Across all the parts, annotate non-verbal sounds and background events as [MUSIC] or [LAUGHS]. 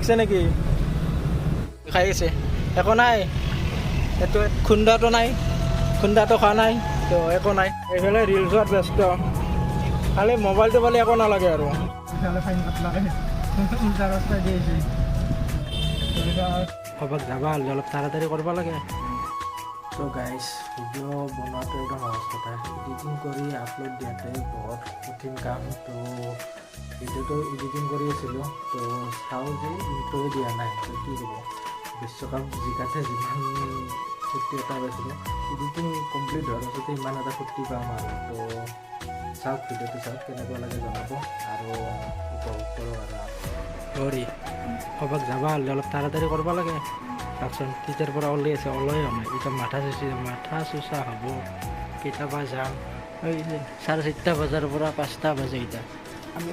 লাগছে নেকি? খাই গেছে। একো নাই। এইটো খুন্দাটো নাই। খুন্দাটো খোৱা নাই। তো একো নাই। এইফালে ৰিল চোৱাত ব্যস্ত। খালি মোবাইলটো পালে একো নালাগে আৰু। [LAUGHS] ক'ৰবাত যাবা অলপ তাড়াতাড়ি কৰিব লাগে। তো গাইজ ভিডিঅ' বনোৱাটো একদম সহজ কথা এডিটিং কৰি আপলোড দিয়াতে বহুত কঠিন কাম তো ভিডিঅ'টো এডিটিং কৰি আছিলোঁ তো চাওঁ যে ইণ্ট্ৰ'ই দিয়া নাই তো কি হ'ব বিশ্বকাপ জিকাতে যিমান ফূৰ্তি এটা পাইছিলোঁ এডিটিং কমপ্লিট হোৱাৰ পাছতে ইমান এটা ফূৰ্তি পাম আৰু তো চাওক ভিডিঅ'টো চাওক কেনেকুৱা লাগে জনাব আৰু উপভোগ কৰক আৰু সৰি ক'ৰবাত যাবা অলপ তাড়াতাড়ি কৰিব লাগে চাওকচোন তেতিয়াৰ পৰা ওলাই আছে ওলাই হোৱা নাই এতিয়া মাথা চুচি মাথা চুচা হ'ব। কেতিয়াবা যাম এই চাৰে চাৰিটা বজাৰ পৰা পাঁচটা বাজে এতিয়া। আমি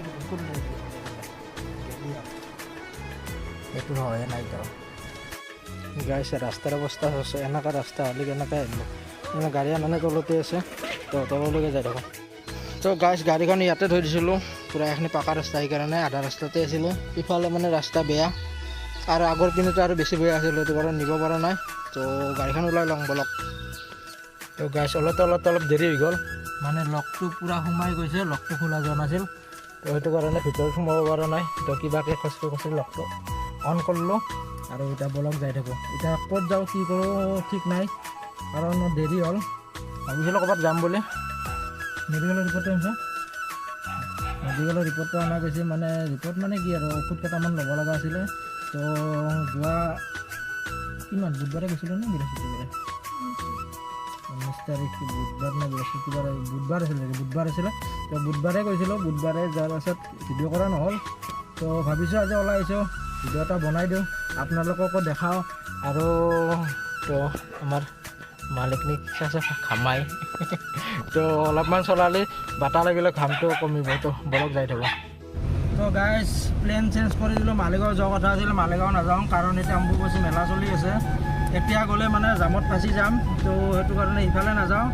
এইটো হয় নাই তো। গাইছে ৰাস্তাৰ অৱস্থা হৈছে এনেকুৱা ৰাস্তা হ'লে কেনেকৈ আহিব? মানে গাড়ী আনে তলতে আছে। তো তললৈকে যাই থাকোঁ। তো গাইছ গাড়ীখন ইয়াতে থৈ দিছিলোঁ। পূৰা এইখিনি পাকা ৰাস্তা সেইকাৰণে আধা ৰাস্তাতে আছিলোঁ। ইফালে মানে ৰাস্তা বেয়া। আৰু আগৰ পিনেতো আৰু বেছি বেয়া আছিল, সেইটো কাৰণে নিব পৰা নাই। তো গাড়ীখন ওলাই লওঁ বলক। তো গাইছ, অলপ অলপ অলপ দেৰি হৈ গ'ল। মানে লকটো পূৰা সোমাই গৈছে লকটো খোলা যোৱা নাছিল। তো সেইটো কাৰণে ভিতৰত সোমাব পৰা নাই। তো কিবাকৈ খচি খচি লকটো অন কৰিলোঁ আৰু এতিয়া বলক যাই থাকোঁ। এতিয়া ক'ত যাওঁ, কি কৰোঁ, ঠিক নাই। কাৰণ দেৰি হ'ল। ভাবিছিলোঁ ক'ৰবাত যাম বুলি। মেডিকেলৰ ৰিপৰ্টটো আনিছে। মেডিকেলৰ ৰিপৰ্টটো অনা গৈছে। মানে ৰিপৰ্ট মানে কি আৰু, ঔষধ কেইটামান ল'ব লগা আছিলে। তো যোৱা কিমান? বুধবাৰে গৈছিলোঁ নে বৃহস্পতিবাৰে? ঊনৈছ তাৰিখ বুধবাৰ নে বৃহস্পতিবাৰে? বুধবাৰ আছিলে? বুধবাৰ আছিলে। তো বুধবাৰে গৈছিলোঁ। বুধবাৰে যোৱাৰ পাছত ভিডিঅ' কৰা নহ'ল। তো ভাবিছোঁ আজি ওলাই আহিছোঁ। ভিডিঅ' এটা বনাই দিওঁ। আপোনালোককো দেখাওঁ। আৰু তো আমাৰ মালিকনিক চাইছে ঘামাই [LAUGHS] তো অলপমান চলালে বাটা লাগিলে ঘামটো কমিব। তো বলক যাই থাকোঁ। তো গাইজ প্লেন চেঞ্জ কৰি দিলোঁ, মালিগাঁও যোৱা কথা আছিল, মালিগাঁও নাযাওঁ, কাৰণ এতিয়া অম্বুবাচী মেলা চলি আছে। এতিয়া গ'লে মানে জামত ফাঁচি যাম, তো সেইটো কাৰণে ইফালে নাযাওঁ।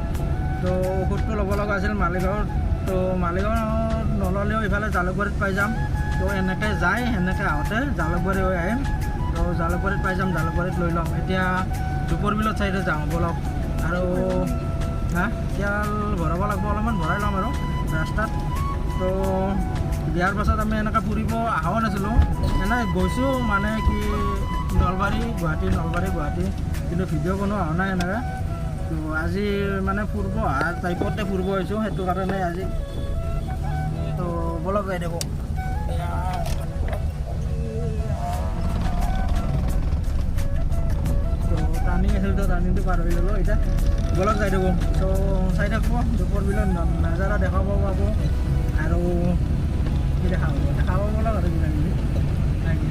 তো ঔষধটো ল'ব লগা আছিল মালিগাঁৱত, তো মালিগাঁৱত নল'লেও ইফালে জালুকবাৰীত পাই যাম। তো এনেকৈ যাই সেনেকৈ আহোঁতে জালুকবাৰী হৈ আহিম। তো জালুকবাৰীত পাই যাম, জালুকবাৰীত লৈ ল'ম। এতিয়া দুপৰ বিলত চাইডে যাওঁ বলক। আৰু হা তেল ভৰাব লাগিব অলপমান, ভৰাই ল'ম আৰু ৰাস্তাত। তো বিয়াৰ পাছত আমি এনেকৈ ফুৰিব অহাও নাছিলোঁ। এনে গৈছোঁ মানে কি নলবাৰী, গুৱাহাটী নলবাৰী, গুৱাহাটী। কিন্তু ভিডিঅ' কোনো অহা নাই এনেকৈ। তো আজি মানে ফুৰিব অহা টাইপতে ফুৰিব আহিছোঁ, সেইটো কাৰণে আজি। তো বলক থাকোঁ তো টাৰ্ণিং আছিল তো টাৰ্ণিংটো পাৰ হৈ গ'লোঁ, এতিয়া বলক যাই থাকোঁ তো চাই থাকিব, দুপৰ বিলত ন- নাজাৰা দেখাব পাব আৰু কি দেখা পাব দেখা পাব লগা আৰু কিবা কিবি। নাকি?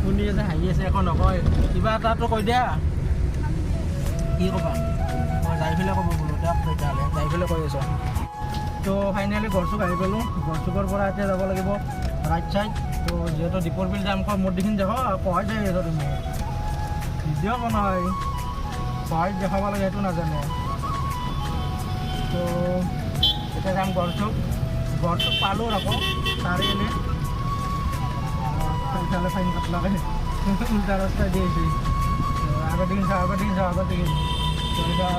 শুনি আছে হাঁহি আছে একো নকয়। কিবা এটাতো কৈ দিয়া। কি ক'বা? মই যাই পেলাই ক'ব বোলো দিয়ক তেতিয়াহ'লে। যাই পেলাই কৈ আছোঁ। তো ফাইনেলি গড়চুক আহি পালোঁ গড়চুকৰ পৰা এতিয়া যাব লাগিব ৰাইট চাইড তো যিহেতু দীপৰ বিল যাম কয় মোৰ দেখিন দেখো পঢ়াই যাই আছা তুমি ভিডিঅ' বনাই পঢ়াই দেখাব লাগে সেইটো নাজানে। তো, এতিয়া যাম গড়চুক। গড়চুক পালোঁ আকৌ চাৰিআলি ইফালে ফাইন কাটলাকে উল্টা ৰাস্তা দিয়েছে আগৰ দিন চাওঁ আগৰ দিন চাওঁ আগৰ দিন তো এতিয়া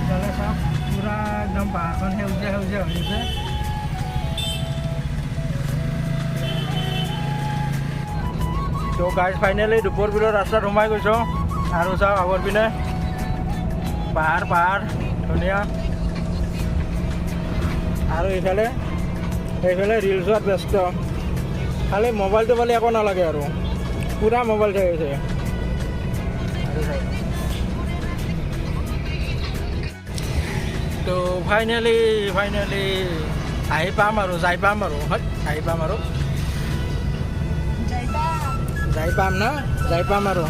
ইফালে চাওক পূৰা একদম পাহাৰখন সেউজীয়া সেউজীয়া হৈ আছে তো গাইজ ফাইনেলি দুপৰ বিলৰ ৰাস্তাত সোমাই গৈছোঁ আৰু চাওক আগৰ পিনে পাহাৰ পাহাৰ ধুনীয়া আৰু এইফালে এইফালে ৰিল চোৱাত ব্যস্ত। খালি মোবাইলটো পালে একো নালাগে আৰু। পূৰা মোবাইল চাই আছে। তো ফাইনেলি ফাইনেলি আহি পাম আৰু যাই পাম আৰু হয় আহি পাম আৰু। যাই পাম। না যাই পাম আৰু।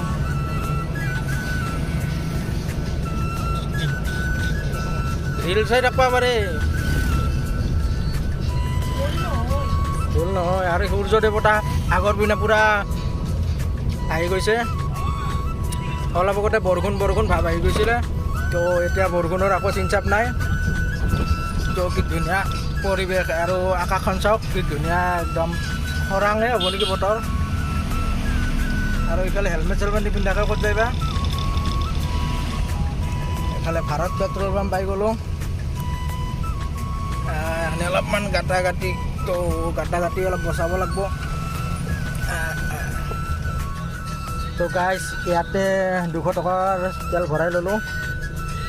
ৰিল চাই থাকবা পাৰে। ভুল নহয়, আৰু সূৰ্য দেৱতা আগৰ পিনে পূৰা আহি গৈছে। অলপ আগতে বৰষুণ বৰষুণ ভাৱ আহি গৈছিলে। তো এতিয়া বৰষুণৰ আকৌ চিনচাপ নাই। তো কি ধুনীয়া পৰিৱেশ আৰু আকাশখন চাওক, কি ধুনীয়া একদম খৰাঙে হ'ব নেকি বতৰ। আৰু ইফালে হেলমেট, চেলমেট নিপিন্ধাকৈ ক'ত যাবা এফালে ভাৰত পেট্ৰল পাম্প পাই গ'লোঁ। অলপমান গাটা গাটি তো গাটা গাটি অলপ বচাব লাগিব। তো গাইজ ইয়াতে দুশ টকাৰ তেল ভৰাই ল'লোঁ।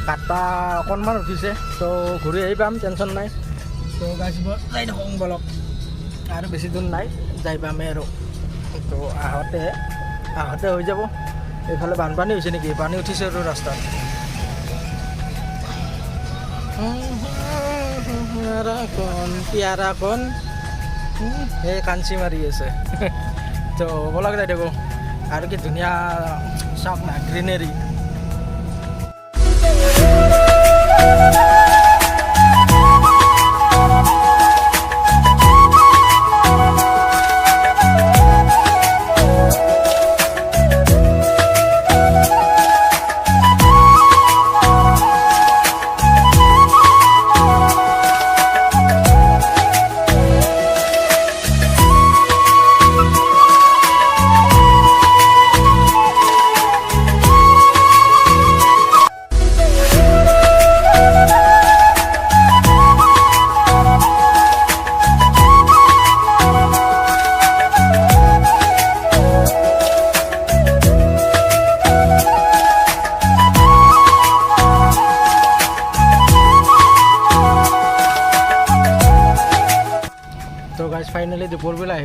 কাটা অকণমান উঠিছে, তো ঘূৰি আহি পাম টেনশ্যন নাই। তো গাইজ যাই থাকোঁ বলক। আৰু বেছি দূৰ নাই, যাই পামেই আৰু। তো আহোঁতে আহোঁতে হৈ যাব। এইফালে বানপানী হৈছে নেকি? পানী উঠিছে আৰু ৰাস্তাত। কণ পিয়াৰা কণ সেই কাঞ্চি মাৰি আছে। [LAUGHS] তো ব'লক যাই থাকোঁ আৰু কি ধুনীয়া চাওক না, গ্ৰীনেৰী।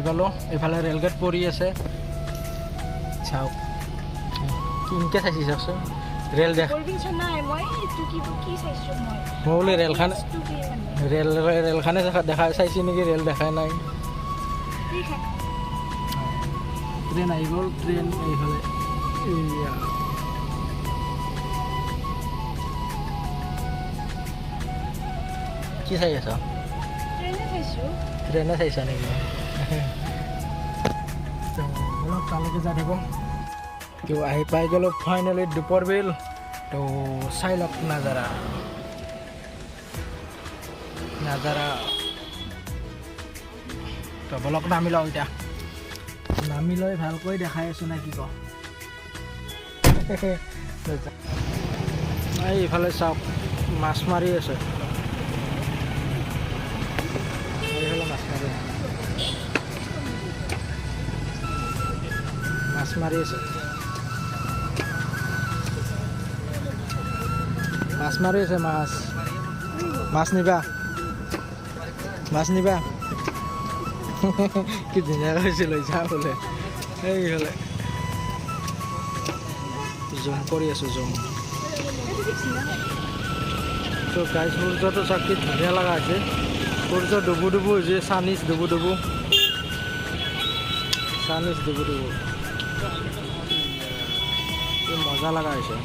পালোঁ এইফালে ৰেলগেট পৰি আছে। চাওক কিনকে চাইছি চাওকচোন? ৰেল দেখ মই বোলে ৰেলখান মানে? ৰেল ৰেলখানে দেখা চাইছি নেকি? ৰেল দেখাই নাই। ট্ৰেইন আহি গ'ল ট্ৰেইন এইফালে। কি চাই আছ? ট্ৰেইনে চাইছা নেকি? তো অলপ তালৈকে যাই আহি পাই গ'লোঁ ফাইনেলি দীপৰ বিল। তো চাই লওক নাজাৰা। নাজাৰা। তো বলক নামি লওঁ এতিয়া। নামি লৈ ভালকৈ দেখাই আছোঁ নে কি কওঁ। এই ইফালে চাওক, মাছ মাৰি আছে। আছে মাছ মাৰি আছে মাছ। মাছ নিবা। মাছ নিবা। [LAUGHS] কি ধুনীয়া হৈছে লৈ যা বোলে। এইফালে জুম কৰি আছোঁ, জুম। তো গাই সূৰ্যটো চাওক কি ধুনীয়া লগা হৈছে। সূৰ্য ডুবু ডুবু হৈছে চানিজ ডুবু ডুবু। চানিজ ডুবু ডুবু। মজা লগা হৈছে।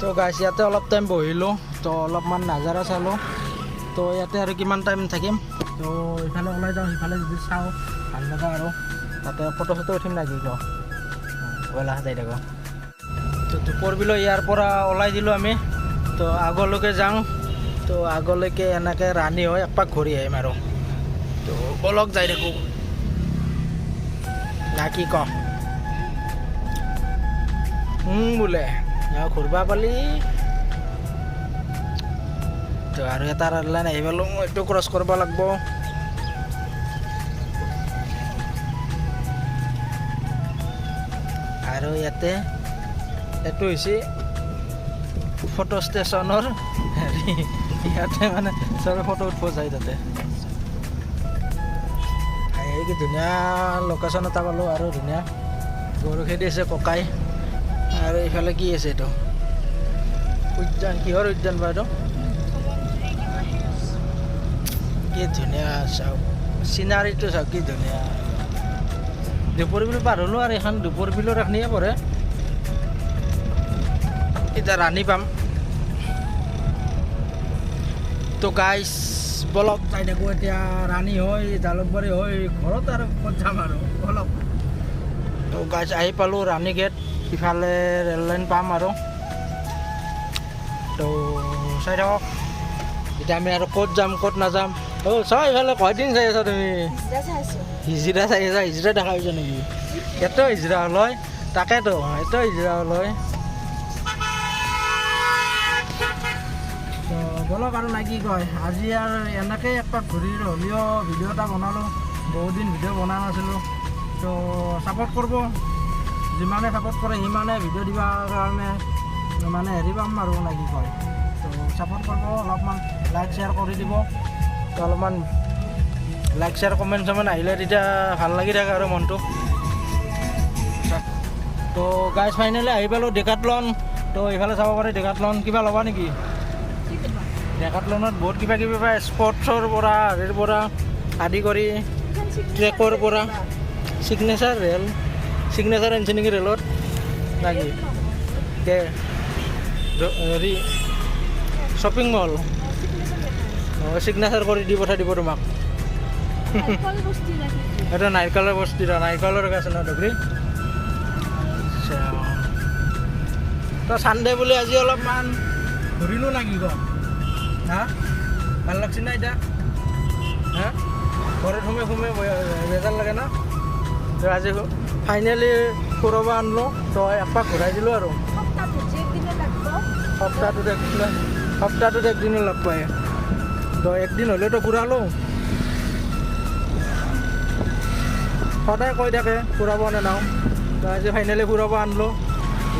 তো গাইছ ইয়াতে অলপ টাইম বহিলোঁ, তো অলপমান নাজাৰা চালোঁ। তো ইয়াতে আৰু কিমান টাইম থাকিম? তো ইফালে ওলাই যাওঁ, সিফালে যদি চাওঁ, ভালো লগা আৰু। তাতে ফটো চটো উঠিম নেকি কিয় ব'লা যাই থাকোঁ। তো দুপৰ বিলো ইয়াৰ পৰা ওলাই দিলোঁ আমি। তো আগলৈকে যাওঁ। তো আগলৈকে এনেকৈ ৰাণী হৈ একপাক ঘূৰি আহিম আৰু। তো বলক যাই থাকোঁ। না কি? কওঁ বোলে ইয়াৰ ঘূৰিবা পালি। তো আৰু এটা ৰেল লাইন আহি পালোঁ এইটো ক্ৰছ কৰিব লাগিব। আৰু ইয়াতে, এইটো হৈছে ফটো ষ্টেচনৰ হেৰি, ইয়াতে মানে চবে ফটো উঠিব যায় তাতে। কি ধুনীয়া লোকেশ্যন এটা পালোঁ আৰু ধুনীয়া। গৰু খেদি আছে ককাই। আৰু এইফালে কি আছে এইটো? উদ্যান, কিহৰ উদ্যান বাৰু এইটো? কি ধুনীয়া চাওক। চিনাৰীটো চাওক, কি ধুনীয়া। দুপৰ বিল পাৰ হ'লোঁ আৰু এইখন দুপৰ বিলৰ এখনিয়ে পৰে। এতিয়া ৰাণী পাম। তো গাইছ বলক। যাই থাকোঁ এতিয়া ৰাণী হৈ জালুকবাৰী হৈ ঘৰত আৰু ক'ত যাম আৰু? বলক। তো গাইছ আহি পালোঁ ৰাণী গেট ইফালে ৰেল লাইন পাম আৰু। তো চাই থাকক। এতিয়া আমি আৰু ক'ত যাম ক'ত নাযাম। অ' চাই এইফালে কয়দিন চাই আছা তুমি? হিজৰা চাই আছা। হিজিৰা দেখা পাইছা নেকি? এটো হিজিৰা হলয় তাকেতো এটো হিজিৰা হলয় তো বলক আৰু কি কয়। আজি আৰু এনেকৈ একপাক ঘূৰি হ'লেও ভিডিঅ' এটা বনালোঁ। বহুত দিন ভিডিঅ' বনা নাছিলোঁ। তো ছাপৰ্ট কৰিব। যিমানে ছাপৰ্ট কৰে, সিমানে ভিডিঅ' দিবৰ কাৰণে মানে হেৰি পাম আৰু কি কয়। তো ছাপৰ্ট কৰিব, অলপমান লাইক শ্বেয়াৰ কৰি দিব। তো অলপমান লাইক শ্বেয়াৰ কমেণ্ট চমেণ্ট আহিলে তেতিয়া ভালো লাগি থাকে আৰু মনটো। তো গাইজ ফাইনেলি আহি পালোঁ ডেকাটলন তো এইফালে চাব পাৰি ডেকাটলন কিবা ল'বা নেকি? ডেকাটলনত বহুত কিবা কিবি পায়, স্পৰ্টছৰ পৰা, হেৰিৰ পৰা, আদি কৰি ট্ৰেকৰ পৰা ছিগনেচাৰ ৰেল ছিগনেচাৰ আনিছে নেকি ৰেলত ৰ- হেৰি শ্বপিং মল অঁ ছিগনেচাৰ কৰি দি পঠাই দিব তোমাক। এইটো নাৰিকলৰ বস্তু নাৰিকলৰ গছ ন আচ্ছা। তো চানডে বুলি আজি অলপমান ঘূৰিলোঁ লাগি গ হা ভালো লাগছে না এতিয়া হা ঘৰত সোমাই সোমাই বে- বেজাৰ লাগে না? তো আজি ফাইনেলি ফুৰাব আনলোঁ তো একপাক ঘূৰাই দিলোঁ আৰু। সপ্তাহটোত একদিন সপ্তাহটোত একদিনো লগ পায় তো একদিন হ'লেতো ফুৰালোঁ সদায় কৈ থাকে ফুৰাব নানাওঁ তো আজি ফাইনেলি ফুৰাব আনলোঁ।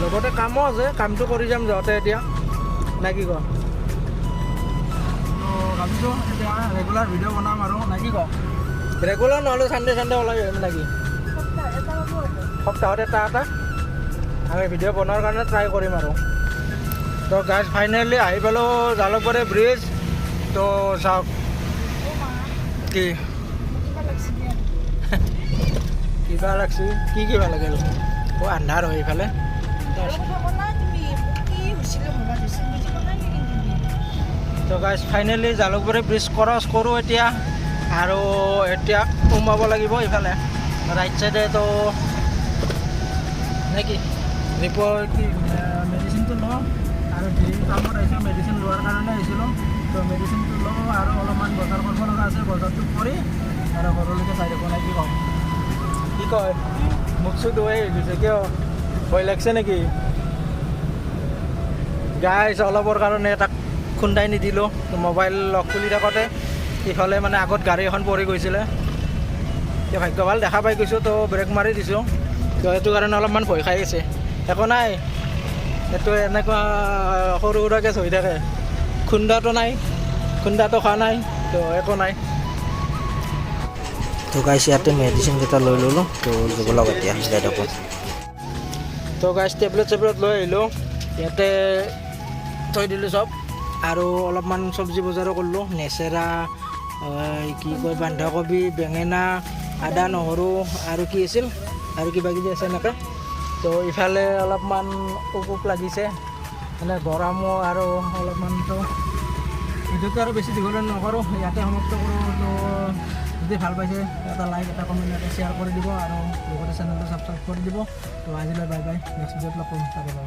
লগতে কামো আছে কামটো কৰি যাম যাওঁতে এতিয়া। নে কি তো ভাবিছোঁ? এতিয়া ৰেগুলাৰ ভিডিঅ' বনাম আৰু নে কি কওঁ ৰেগুলাৰ নহ'লে চানডে চানডে ওলাই আহিম নেকি? সপ্তাহত এটা এটা। আমি ভিডিঅ' বনোৱাৰ কাৰণে ট্ৰাই কৰিম আৰু। তো গাইজ ফাইনেলি আহি পালোঁ জালুকবাৰী ব্ৰিজ তো চাওক কি? কিবা লাগিছে। কি কিবা লাগিল অ' আন্ধাৰ হয় এইফালে। তো guys finally Jalukbari bridge cross কৰোঁ এতিয়া আৰু এতিয়া সোমাব লাগিব ইফালে ৰাইট চাইডে তো নে কি? ৰিপৰ্ট কি মেডিচিনটো লওঁ আৰু যি কামত আহিছোঁ মেডিচিন লোৱাৰ কাৰণে আহিছিলোঁ। তো মেডিচিনটো লওঁ আৰু অলপমান বজাৰ কৰিব লগা আছে বজাৰটো কৰি আৰু ঘৰলৈকে চাই থাকোঁ। নে কি কওঁ? কি কয়? মোক চুত হৈ গৈছে কিয়? ভয় লাগছে নেকি? গাইজ অলপৰ কাৰণে তাক খুন্দাই নিদিলোঁ মোবাইল লক খুলি থাকোঁতে। ইফালে মানে আগত গাড়ী এখন পৰি গৈছিলে। এতিয়া ভাগ্য ভালো দেখা পাই গৈছোঁ তো ব্ৰেক মাৰি দিছোঁ। তো সেইটো কাৰণে অলপমান ভয় খাই আছে। একো নাই। এইটো এনেকুৱা সৰু সুৰাকৈ হৈ থাকে। খুন্দাটো নাই খুন্দাটো খোৱা নাই তো একো নাই। তো গাইছ ইয়াতে মেডিচিনকেইটা লৈ ল'লোঁ তো যাব লগা এতিয়া তো গাইজ টেবলেট চেবলেট লৈ আহিলোঁ। ইয়াতে থৈ দিলোঁ চব। আৰু অলপমান চব্জি বজাৰো কৰিলোঁ। নেচেৰা কি কয়, বন্ধাকবি, বেঙেনা, আদা, নহৰু আৰু কি আছিল, আৰু কিবা কিবি আছে এনেকৈ। তো ইফালে অলপমান উপুক লাগিছে। মানে গৰমো আৰু অলপমান তো ভিডিঅ'টো আৰু বেছি দীঘলীয়া নকৰোঁ, ইয়াতে সমাপ্ত কৰোঁ। তো যদি ভালো পাইছে, এটা লাইক এটা কমেণ্ট এটা শ্বেয়াৰ কৰি দিব আৰু লগতে চেনেলটো ছাবস্ক্ৰাইব কৰি দিব। তো আজিলৈ বাই বাই নেক্সট ভিডিঅ'ত লগ কৰিম বাই